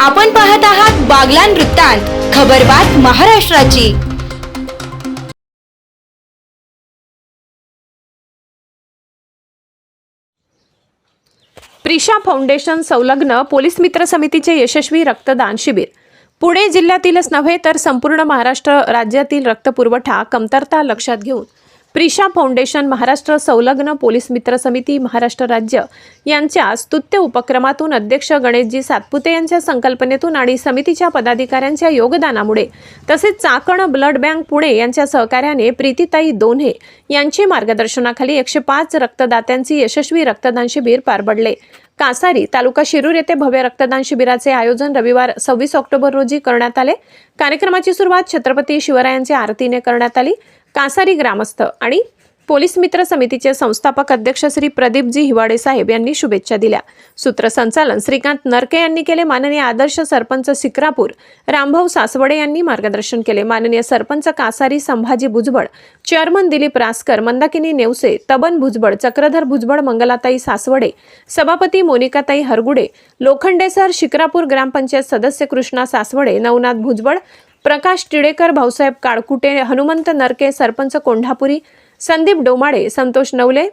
आपण पाहत आहात बागलान वृत्तांत खबरबात महाराष्ट्राची. प्रिशा फाउंडेशन संलग्न पोलीस मित्र समितीचे यशस्वी रक्तदान शिबिर. पुणे जिल्ह्यातीलच नव्हे तर संपूर्ण महाराष्ट्र राज्यातील रक्तपुरवठा कमतरता लक्षात घेऊन प्रिशा फाउंडेशन महाराष्ट्र संलग्न पोलीस मित्र समिती महाराष्ट्र राज्य यांच्या स्तुत्य उपक्रमातून अध्यक्ष गणेशजी सातपुते यांच्या संकल्पनेतून आणि समितीच्या पदाधिकाऱ्यांच्या योगदानामुळे तसेच चाकण ब्लड बँक पुणे यांच्या सहकार्याने प्रीतीताई दोन्हे यांचे मार्गदर्शनाखाली एकशे पाच रक्तदात्यांचे यशस्वी रक्तदान शिबिर पार पडले. कासारी तालुका शिरूर येथे भव्य रक्तदान शिबिराचे आयोजन रविवार सव्वीस ऑक्टोबर रोजी करण्यात आले. कार्यक्रमाची सुरुवात छत्रपती शिवरायांच्या आरतीने करण्यात आली. कासारी ग्रामस्थ आणि पोलीस मित्र समितीचे संस्थापक अध्यक्ष श्री प्रदीपजी हिवाडे साहेब यांनी शुभेच्छा दिल्या. सूत्रसंचालन श्रीकांत नरके यांनी केले. माननीय आदर्श सरपंच सिक्रापूर रामभाऊ सासवडे यांनी मार्गदर्शन केले. माननीय सरपंच कासारी संभाजी भुजबळ चेअरमन दिलीप रासकर मंदाकिनी नेवसे तबन भुजबळ चक्रधर भुजबळ मंगलाताई सासवडे सभापती मोनिकाताई हरगुडे लोखंडे सर शिक्रापूर ग्रामपंचायत सदस्य कृष्णा सासवडे नवनाथ भुजबळ प्रकाश टिडेकर भाऊसाहेब काळकुटे हनुमंत नरके सरपंच कोंढापुरी संदीप डोमाडे संतोष नवले.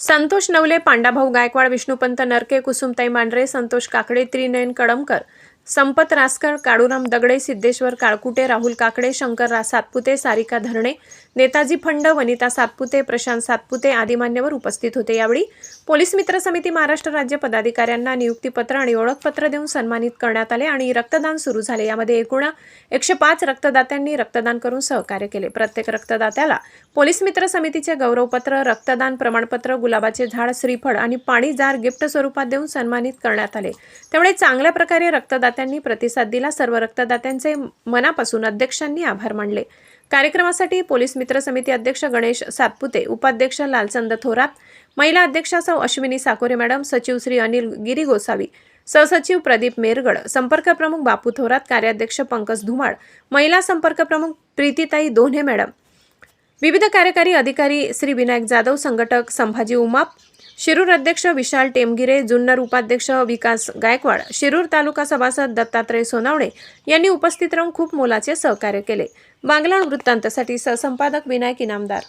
संतोष नवले पांडाभाऊ गायकवाड विष्णुपंत नरके कुसुमताई मांढरे संतोष काकडे त्रिनयन कडमकर संपत रासकर काळूराम दगडे सिद्धेश्वर काळकुटे राहुल काकडे शंकरराव सातपुते सारिका धरणे नेताजी फंड वनिता सातपुते प्रशांत सातपुते आदी मान्यवर उपस्थित होते. यावेळी पोलीस मित्र समिती महाराष्ट्र राज्य पदाधिकाऱ्यांना नियुक्तीपत्र आणि ओळखपत्र देऊन सन्मानित करण्यात आले आणि रक्तदान सुरू झाले. यामध्ये एकूण एकशे पाच रक्तदात्यांनी रक्तदान करून सहकार्य केले. प्रत्येक रक्तदात्याला पोलीस मित्र समितीचे गौरवपत्र रक्तदान प्रमाणपत्र गुलाबाचे झाड श्रीफळ आणि पाणी जार गिफ्ट स्वरूपात देऊन सन्मानित करण्यात आले. त्यामुळे चांगल्या प्रकारे रक्तदात्यांनी प्रतिसाद दिला. सर्व रक्तदात्यांचे मनापासून अध्यक्षांनी आभार मानले. कार्यक्रमासाठी पोलीस मित्र समिती अध्यक्ष गणेश सातपुते उपाध्यक्ष लालचंद थोरात महिला अध्यक्षा सौ अश्विनी साकोरे मॅडम सचिव श्री अनिल गिरी गोसावी सहसचिव प्रदीप मेरगड संपर्क प्रमुख बापू थोरात कार्याध्यक्ष पंकज धुमाळ महिला संपर्क प्रमुख प्रीतीताई दोन्हे मॅडम. विविध कार्यकारी अधिकारी श्री विनायक जाधव संघटक संभाजी उमाप शिरूर अध्यक्ष विशाल टेमगिरे जुन्नर उपाध्यक्ष विकास गायकवाड शिरूर तालुका सभासद दत्तात्रय सोनावणे यांनी उपस्थित राहून खूप मोलाचे सहकार्य केले. बांगला वृत्तांतसाठी सहसंपादक विनायक इनामदार.